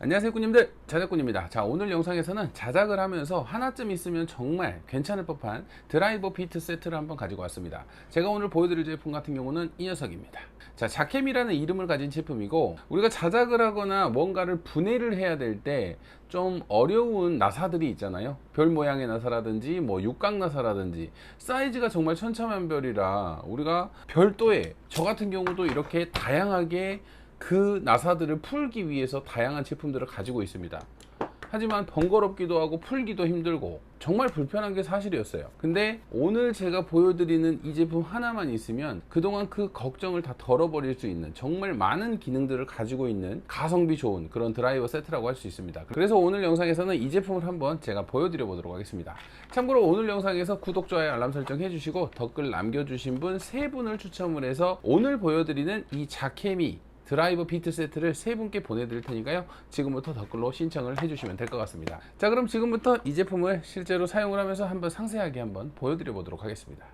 안녕하세요 꾸님들. 자작꾼입니다. 자 오늘 영상에서는 자작을 하면서 하나쯤 있으면 정말 괜찮을 법한 드라이버 비트 세트를 한번 가지고 왔습니다. 제가 오늘 보여드릴 제품 같은 경우는 이 녀석입니다. 자 자캠이라는 이름을 가진 제품이고 우리가 자작을 하거나 뭔가를 분해를 해야 될 때 좀 어려운 나사들이 있잖아요. 별 모양의 나사라든지 뭐 육각 나사라든지 사이즈가 정말 천차만별이라 우리가 별도의 저 같은 경우도 이렇게 다양하게 그 나사들을 풀기 위해서 다양한 제품들을 가지고 있습니다. 하지만 번거롭기도 하고 풀기도 힘들고 정말 불편한 게 사실이었어요. 근데 오늘 제가 보여드리는 이 제품 하나만 있으면 그동안 그 걱정을 다 덜어버릴 수 있는 정말 많은 기능들을 가지고 있는 가성비 좋은 그런 드라이버 세트라고 할 수 있습니다. 그래서 오늘 영상에서는 이 제품을 한번 제가 보여드려 보도록 하겠습니다. 참고로 오늘 영상에서 구독, 좋아요, 알람 설정 해주시고 댓글 남겨주신 분 세 분을 추첨을 해서 오늘 보여드리는 이 자케미 드라이버 비트 세트를 세 분께 보내드릴 테니까요. 지금부터 댓글로 신청을 해주시면 될 것 같습니다. 자, 그럼 지금부터 이 제품을 실제로 사용을 하면서 한번 상세하게 한번 보여드려 보도록 하겠습니다.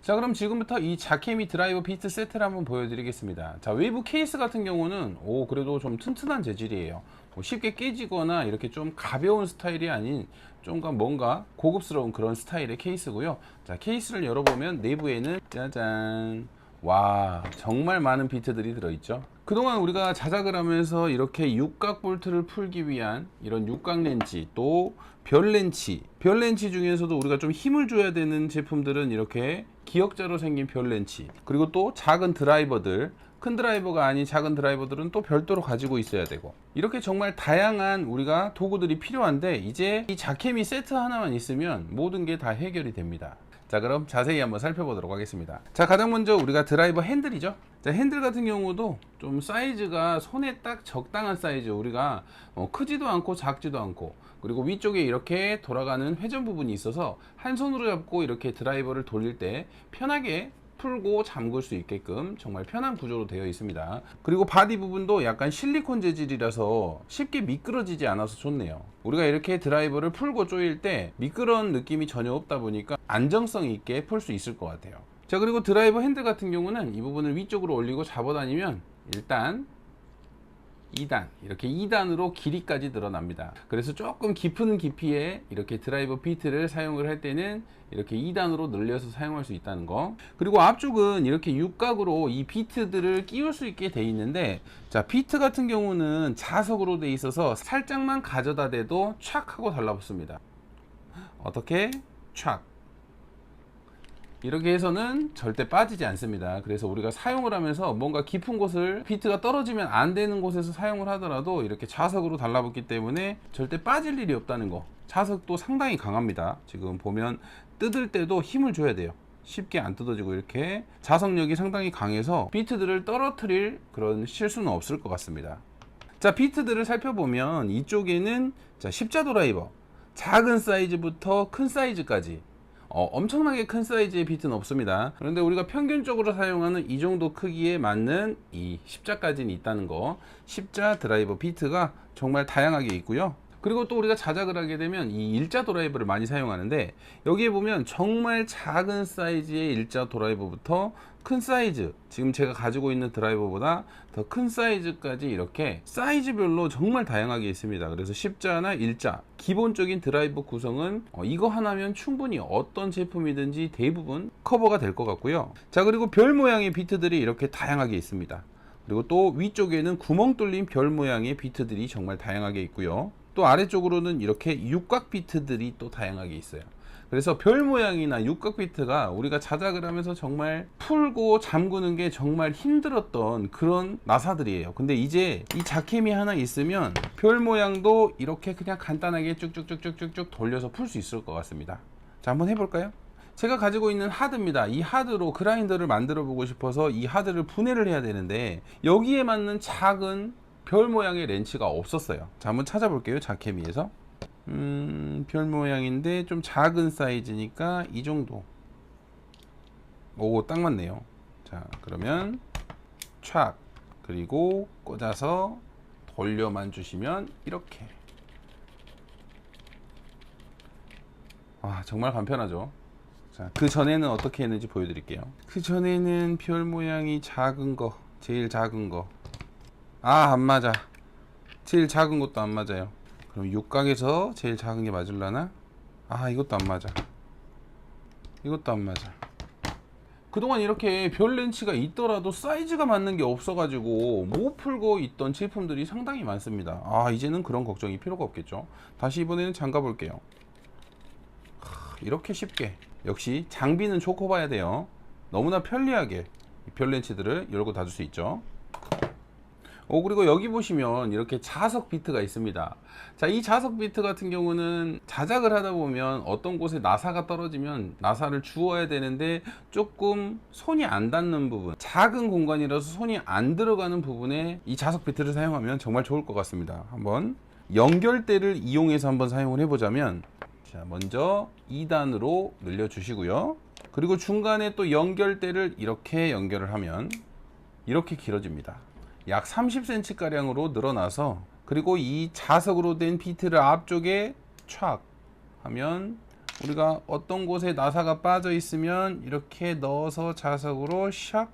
자, 그럼 지금부터 이 자케미 드라이버 비트 세트를 한번 보여드리겠습니다. 자, 외부 케이스 같은 경우는 오 그래도 좀 튼튼한 재질이에요. 뭐 쉽게 깨지거나 이렇게 좀 가벼운 스타일이 아닌 좀 뭔가 고급스러운 그런 스타일의 케이스고요. 자, 케이스를 열어보면 내부에는 짜잔. 와 정말 많은 비트들이 들어있죠? 그동안 우리가 자작을 하면서 이렇게 육각 볼트를 풀기 위한 이런 육각 렌치 또 별 렌치 별 렌치 중에서도 우리가 좀 힘을 줘야 되는 제품들은 이렇게 기역자로 생긴 별 렌치 그리고 또 작은 드라이버들 큰 드라이버가 아닌 작은 드라이버들은 또 별도로 가지고 있어야 되고. 이렇게 정말 다양한 우리가 도구들이 필요한데 이제 이 자케미 세트 하나만 있으면 모든 게 다 해결이 됩니다 자 그럼 자세히 한번 살펴보도록 하겠습니다. 자 가장 먼저 우리가 드라이버 핸들이죠. 자 핸들 같은 경우도 좀 사이즈가 손에 딱 적당한 사이즈 우리가 어, 크지도 않고 작지도 않고 그리고 위쪽에 이렇게 돌아가는 회전 부분이 있어서 한 손으로 잡고 이렇게 드라이버를 돌릴 때 편하게 풀고 잠글 수 있게끔 정말 편한 구조로 되어 있습니다. 그리고 바디 부분도 약간 실리콘 재질이라서 쉽게 미끄러지지 않아서 좋네요. 우리가 이렇게 드라이버를 풀고 조일 때 미끄러운 느낌이 전혀 없다 보니까 안정성 있게 풀 수 있을 것 같아요. 자 그리고 드라이버 핸들 같은 경우는 이 부분을 위쪽으로 올리고 잡아다니면 일단 2단 이렇게 2단으로 길이까지 늘어납니다. 그래서 조금 깊은 깊이에 이렇게 드라이버 비트를 사용을 할 때는 이렇게 2단으로 늘려서 사용할 수 있다는 거. 그리고 앞쪽은 이렇게 육각으로 이 비트들을 끼울 수 있게 돼 있는데 자 비트 같은 경우는 자석으로 돼 있어서 살짝만 가져다 대도 촥 하고 달라붙습니다. 어떻게? 촥 이렇게 해서는 절대 빠지지 않습니다. 그래서 우리가 사용을 하면서 뭔가 깊은 곳을 비트가 떨어지면 안 되는 곳에서 사용을 하더라도 이렇게 자석으로 달라붙기 때문에 절대 빠질 일이 없다는 거. 자석도 상당히 강합니다. 지금 보면 뜯을 때도 힘을 줘야 돼요. 쉽게 안 뜯어지고 이렇게 자석력이 상당히 강해서 비트들을 떨어뜨릴 그런 실수는 없을 것 같습니다. 자, 비트들을 살펴보면 이쪽에는 자, 십자 드라이버 작은 사이즈부터 큰 사이즈까지 어, 엄청나게 큰 사이즈의 비트는 없습니다. 그런데 우리가 평균적으로 사용하는 이 정도 크기에 맞는 이 십자까지는 있다는 거. 십자 드라이버 비트가 정말 다양하게 있고요. 그리고 또 우리가 자작을 하게 되면 이 일자 드라이버를 많이 사용하는데 여기에 보면 정말 작은 사이즈의 일자 드라이버부터 큰 사이즈 지금 제가 가지고 있는 드라이버보다 더 큰 사이즈까지 이렇게 사이즈별로 정말 다양하게 있습니다. 그래서 십자나 일자 기본적인 드라이버 구성은 어, 이거 하나면 충분히 어떤 제품이든지 대부분 커버가 될 것 같고요. 자 그리고 별 모양의 비트들이 이렇게 다양하게 있습니다 그리고 또 위쪽에는 구멍 뚫린 별 모양의 비트들이 정말 다양하게 있고요 또 아래쪽으로는 이렇게 육각 비트들이 또 다양하게 있어요. 그래서 별 모양이나 육각 비트가 우리가 자작을 하면서 정말 풀고 잠그는 게 정말 힘들었던 그런 나사들이에요. 근데 이제 이 자켓이 하나 있으면 별 모양도 이렇게 그냥 간단하게 쭉쭉쭉쭉쭉쭉 돌려서 풀 수 있을 것 같습니다. 자, 한번 해볼까요? 제가 가지고 있는 하드입니다. 이 하드로 그라인더를 만들어 보고 싶어서 이 하드를 분해를 해야 되는데 여기에 맞는 작은 별 모양의 렌치가 없었어요. 자, 한번 찾아볼게요. 자케미에서. 음, 별 모양인데 좀 작은 사이즈니까 이 정도. 오, 딱 맞네요. 자, 그러면 촥 그리고 꽂아서 돌려만 주시면 이렇게. 와, 정말 간편하죠. 자, 그 전에는 어떻게 했는지 보여드릴게요. 그 전에는 별 모양이 작은 거, 제일 작은 거, 아, 안 맞아. 제일 작은 것도 안 맞아요. 그럼 육각에서 제일 작은 게 맞을라나? 아 이것도 안 맞아. 이것도 안 맞아. 그동안 이렇게 별 렌치가 있더라도 사이즈가 맞는 게 없어가지고 못 풀고 있던 제품들이 상당히 많습니다. 아 이제는 그런 걱정이 필요가 없겠죠. 다시 이번에는 장가 볼게요. 하, 이렇게 쉽게 역시 장비는 좋고 봐야 돼요. 너무나 편리하게 이별 렌치들을 열고 닫을 수 있죠. 오 그리고 여기 보시면 이렇게 자석 비트가 있습니다. 자, 이 자석 비트 같은 경우는 자작을 하다 보면 어떤 곳에 나사가 떨어지면 나사를 주워야 되는데 조금 손이 안 닿는 부분, 작은 공간이라서 손이 안 들어가는 부분에 이 자석 비트를 사용하면 정말 좋을 것 같습니다. 한번 연결대를 이용해서 한번 사용을 해보자면 자, 먼저 2단으로 늘려 주시고요. 그리고 중간에 또 연결대를 이렇게 연결을 하면 이렇게 길어집니다. 약 30cm 가량으로 늘어나서 그리고 이 자석으로 된 비트를 앞쪽에 촥 하면 우리가 어떤 곳에 나사가 빠져 있으면 이렇게 넣어서 자석으로 샥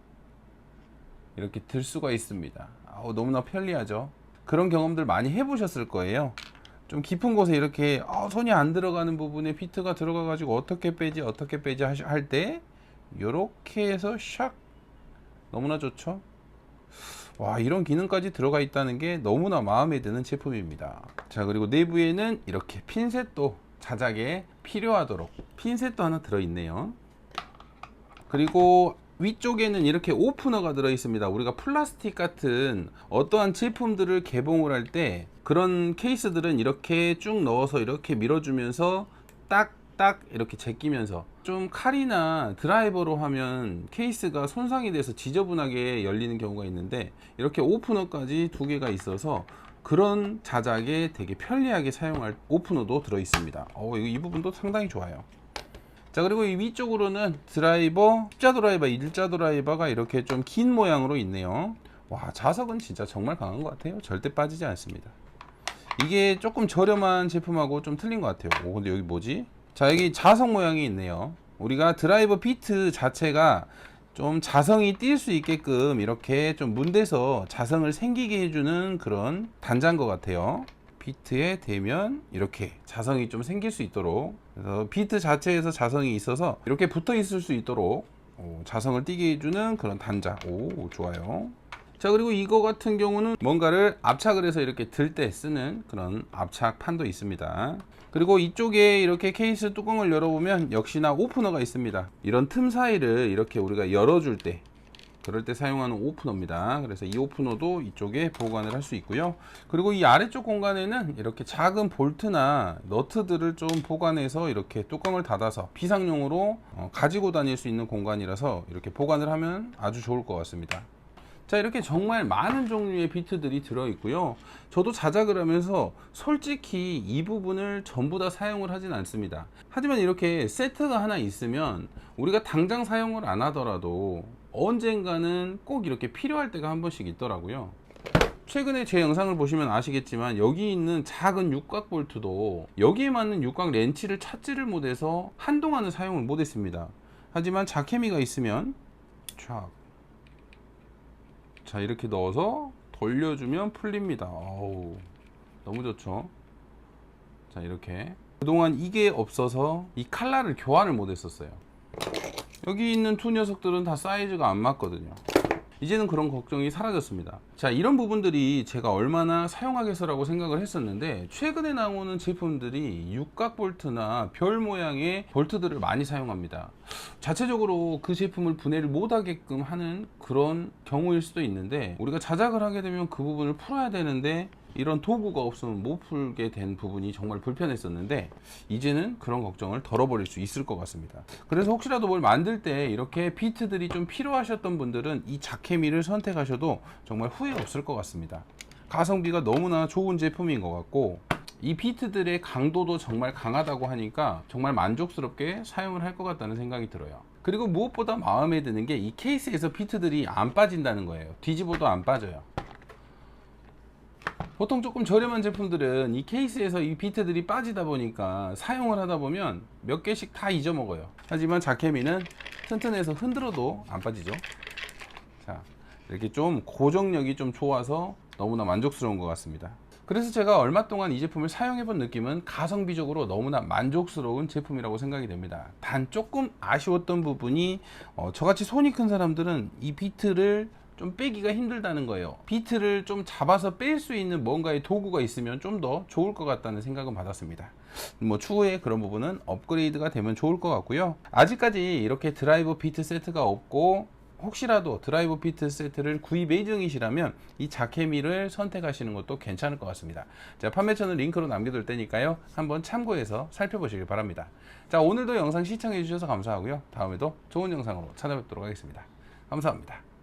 이렇게 들 수가 있습니다. 아우, 너무나 편리하죠. 그런 경험들 많이 해보셨을 거예요. 좀 깊은 곳에 이렇게 아, 손이 안 들어가는 부분에 비트가 들어가 가지고 어떻게 빼지 어떻게 빼지 할 때 이렇게 해서 샥! 너무나 좋죠. 와 이런 기능까지 들어가 있다는 게 너무나 마음에 드는 제품입니다. 자 그리고 내부에는 이렇게 핀셋도 자작에 필요하도록 핀셋도 하나 들어있네요. 그리고 위쪽에는 이렇게 오프너가 들어 있습니다 우리가 플라스틱 같은 어떠한 제품들을 개봉을 할 때 그런 케이스들은 이렇게 쭉 넣어서 이렇게 밀어주면서 딱딱 이렇게 제끼면서 좀 칼이나 드라이버로 하면 케이스가 손상이 돼서 지저분하게 열리는 경우가 있는데 이렇게 오프너까지 두 개가 있어서 그런 자작에 되게 편리하게 사용할 오프너도 들어 있습니다. 어, 이 부분도 상당히 좋아요. 자 그리고 이 위쪽으로는 드라이버, 십자 드라이버, 일자 드라이버가 이렇게 좀 긴 모양으로 있네요. 와 자석은 진짜 정말 강한 것 같아요. 절대 빠지지 않습니다. 이게 조금 저렴한 제품하고 좀 틀린 것 같아요. 오 근데 여기 뭐지? 자 여기 자석 모양이 있네요 우리가 드라이버 비트 자체가 좀 자성이 띌수 있게끔 이렇게 좀 문대서 자성을 생기게 해주는 그런 단자인 것 같아요 비트에 대면 이렇게 자성이 좀 생길 수 있도록 그래서 비트 자체에서 자성이 있어서 이렇게 붙어 있을 수 있도록 오, 자성을 띄게 해주는 그런 단자. 오 좋아요. 자 그리고 이거 같은 경우는 뭔가를 압착을 해서 이렇게 들 때 쓰는 그런 압착판도 있습니다. 그리고 이쪽에 이렇게 케이스 뚜껑을 열어보면 역시나 오프너가 있습니다. 이런 틈 사이를 이렇게 우리가 열어줄 때 그럴 때 사용하는 오프너입니다. 그래서 이 오프너도 이쪽에 보관을 할 수 있고요. 그리고 이 아래쪽 공간에는 이렇게 작은 볼트나 너트들을 좀 보관해서 이렇게 뚜껑을 닫아서 비상용으로 어, 가지고 다닐 수 있는 공간이라서 이렇게 보관을 하면 아주 좋을 것 같습니다. 자 이렇게 정말 많은 종류의 비트들이 들어 있고요. 저도 자작을 하면서 솔직히 이 부분을 전부 다 사용을 하진 않습니다. 하지만 이렇게 세트가 하나 있으면 우리가 당장 사용을 안 하더라도 언젠가는 꼭 이렇게 필요할 때가 한 번씩 있더라고요. 최근에 제 영상을 보시면 아시겠지만 여기 있는 작은 육각 볼트도 여기에 맞는 육각 렌치를 찾지를 못해서 한동안은 사용을 못했습니다. 하지만 자케미가 있으면 촥. 자 이렇게 넣어서 돌려주면 풀립니다. 어우, 너무 좋죠? 자 이렇게. 그동안 이게 없어서 이 칼날을 교환을 못 했었어요 여기 있는 두 녀석들은 다 사이즈가 안 맞거든요. 이제는 그런 걱정이 사라졌습니다. 자 이런 부분들이 제가 얼마나 사용하겠어라고 생각을 했었는데 최근에 나오는 제품들이 육각 볼트나 별 모양의 볼트들을 많이 사용합니다. 자체적으로 그 제품을 분해를 못하게끔 하는 그런 경우일 수도 있는데 우리가 자작을 하게 되면 그 부분을 풀어야 되는데 이런 도구가 없으면 못 풀게 된 부분이 정말 불편했었는데 이제는 그런 걱정을 덜어버릴 수 있을 것 같습니다. 그래서 혹시라도 뭘 만들 때 이렇게 비트들이 좀 필요하셨던 분들은 이 자케미를 선택하셔도 정말 후회 없을 것 같습니다. 가성비가 너무나 좋은 제품인 것 같고 이 비트들의 강도도 정말 강하다고 하니까 정말 만족스럽게 사용을 할 것 같다는 생각이 들어요. 그리고 무엇보다 마음에 드는 게 이 케이스에서 비트들이 안 빠진다는 거예요. 뒤집어도 안 빠져요 보통 조금 저렴한 제품들은 이 케이스에서 이 비트들이 빠지다 보니까 사용을 하다 보면 몇 개씩 다 잊어먹어요. 하지만 자케미는 튼튼해서 흔들어도 안 빠지죠. 자 이렇게 좀 고정력이 좀 좋아서 너무나 만족스러운 것 같습니다. 그래서 제가 얼마 동안 이 제품을 사용해 본 느낌은 가성비적으로 너무나 만족스러운 제품이라고 생각이 됩니다. 단 조금 아쉬웠던 부분이 어, 저같이 손이 큰 사람들은 이 비트를 좀 빼기가 힘들다는 거예요. 비트를 좀 잡아서 뺄 수 있는 뭔가의 도구가 있으면 좀 더 좋을 것 같다는 생각은 받았습니다. 뭐 추후에 그런 부분은 업그레이드가 되면 좋을 것 같고요. 아직까지 이렇게 드라이버 비트 세트가 없고 혹시라도 드라이버 비트 세트를 구입 예정이시라면 이 자케미를 선택하시는 것도 괜찮을 것 같습니다. 자, 판매처는 링크로 남겨둘 테니까요. 한번 참고해서 살펴보시길 바랍니다. 자, 오늘도 영상 시청해 주셔서 감사하고요. 다음에도 좋은 영상으로 찾아뵙도록 하겠습니다. 감사합니다.